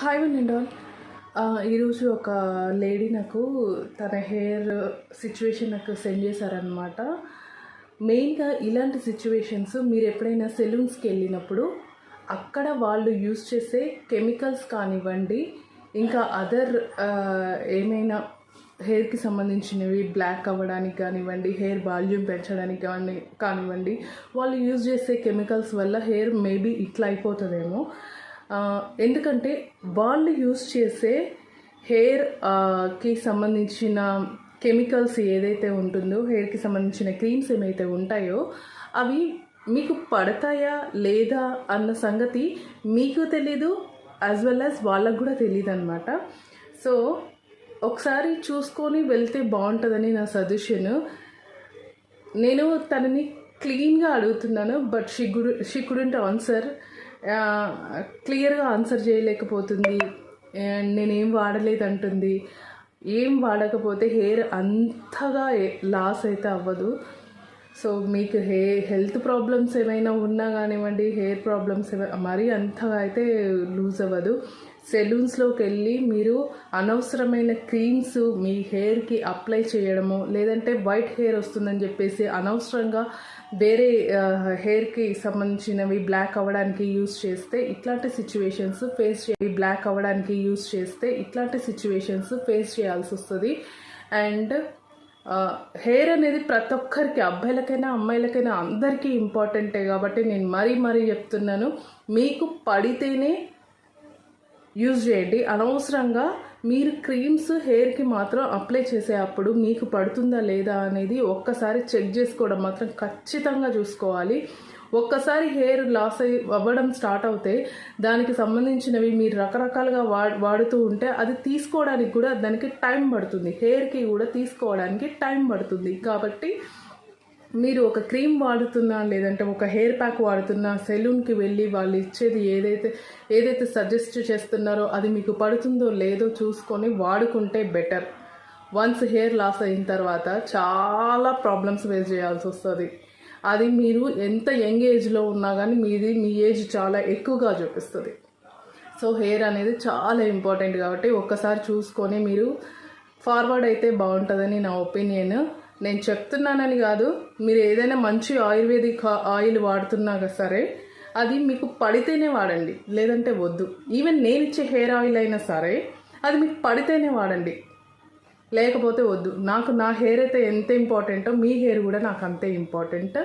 Hi one and all ఈరోజు ఒక lady నాకు తన హెయిర్ సిచ్యువేషన్ నాకు సెండ్ చేశారనమాట మెయిన్గా ఇలాంటి సిచ్యువేషన్స్ మీరు ఎప్పుడైనా సెలూన్స్కి వెళ్ళినప్పుడు అక్కడ వాళ్ళు యూస్ చేసే కెమికల్స్ కానివ్వండి ఇంకా అదర్ ఏమైనా హెయిర్కి సంబంధించినవి బ్లాక్ అవ్వడానికి కానివ్వండి హెయిర్ వాల్యూమ్ పెంచడానికి కానీ కానివ్వండి వాళ్ళు యూజ్ చేసే కెమికల్స్ వల్ల హెయిర్ మేబీ ఇట్లా అయిపోతుందేమో. ఎందుకంటే వాళ్ళు యూజ్ చేసే హెయిర్కి సంబంధించిన కెమికల్స్ ఏదైతే ఉంటుందో హెయిర్కి సంబంధించిన క్రీమ్స్ ఏమైతే ఉంటాయో అవి మీకు పడతాయా లేదా అన్న సంగతి మీకు తెలీదు యాజ్ వెల్ యాజ్ వాళ్ళకు కూడా తెలియదు అనమాట సో ఒకసారి చూసుకొని వెళ్తే బాగుంటుందని నా సజెషన్ నేను తనని క్లీన్గా అడుగుతున్నాను but she good she couldn't answer క్లియర్గా ఆన్సర్ చేయలేకపోతుంది. అండ్ నేనేం వాడలేదు అంటుంది ఏం వాడకపోతే హెయిర్ అంతగా లాస్ అయితే అవ్వదు. సో మీకు హే హెల్త్ ప్రాబ్లమ్స్ ఏమైనా ఉన్నా కానివ్వండి హెయిర్ ప్రాబ్లమ్స్ ఏమైనా మరీ అంతగా అయితే లూజ్ అవ్వదు. సెలూన్స్లోకి వెళ్ళి మీరు అనవసరమైన క్రీమ్స్ మీ హెయిర్కి అప్లై చేయడము లేదంటే వైట్ హెయిర్ వస్తుందని చెప్పేసి అనవసరంగా వేరే హెయిర్కి సంబంధించినవి బ్లాక్ అవ్వడానికి యూస్ చేస్తే ఇట్లాంటి సిచ్యువేషన్స్ ఫేస్ చేయాలి బ్లాక్ అవ్వడానికి యూస్ చేస్తే ఇట్లాంటి సిచ్యువేషన్స్ ఫేస్ చేయాల్సి వస్తుంది. అండ్ హెయిర్ అనేది ప్రతి ఒక్కరికి అబ్బాయిలకైనా అమ్మాయిలకైనా అందరికీ ఇంపార్టెంటే కాబట్టి నేను మరీ మరీ చెప్తున్నాను. మీకు పడితేనే యూజ్ చేయండి. అనవసరంగా మీరు క్రీమ్స్ హెయిర్కి మాత్రం అప్లై చేసే అప్పుడు మీకు పడుతుందా లేదా అనేది ఒక్కసారి చెక్ చేసుకోవడం మాత్రం ఖచ్చితంగా చూసుకోవాలి. ఒక్కసారి హెయిర్ లాస్ అయ్యి అవ్వడం స్టార్ట్ అవుతే దానికి సంబంధించినవి మీరు రకరకాలుగా వా వాడుతూ ఉంటే అది తీసుకోవడానికి కూడా దానికి టైం పడుతుంది. హెయిర్కి కూడా తీసుకోవడానికి టైం పడుతుంది. కాబట్టి మీరు ఒక క్రీమ్ వాడుతున్నా లేదంటే ఒక హెయిర్ ప్యాక్ వాడుతున్నా సెలూన్కి వెళ్ళి వాళ్ళు ఇచ్చేది ఏదైతే ఏదైతే సజెస్ట్ చేస్తున్నారో అది మీకు పడుతుందో లేదో చూసుకొని వాడుకుంటే బెటర్. వన్స్ హెయిర్ లాస్ అయిన తర్వాత చాలా ప్రాబ్లమ్స్ ఫేస్ చేయాల్సి వస్తుంది. అది మీరు ఎంత యంగ్ ఏజ్లో ఉన్నా కానీ మీది మీ ఏజ్ చాలా ఎక్కువగా చూపిస్తుంది. సో హెయిర్ అనేది చాలా ఇంపార్టెంట్ కాబట్టి ఒక్కసారి చూసుకొని మీరు ఫార్వర్డ్ అయితే బాగుంటుందని నా ఒపీనియన్. నేను చెప్తున్నానని కాదు మీరు ఏదైనా మంచి ఆయుర్వేదిక్ ఆయిల్ వాడుతున్నాక సరే అది మీకు పడితేనే వాడండి లేదంటే వద్దు. ఈవెన్ నేను ఇచ్చే హెయిర్ ఆయిల్ అయినా సరే అది మీకు పడితేనే వాడండి. లేకపోతే వద్దు. నాకు నా హెయిర్ అయితే ఎంత ఇంపార్టెంటో మీ హెయిర్ కూడా నాకు అంతే ఇంపార్టెంట్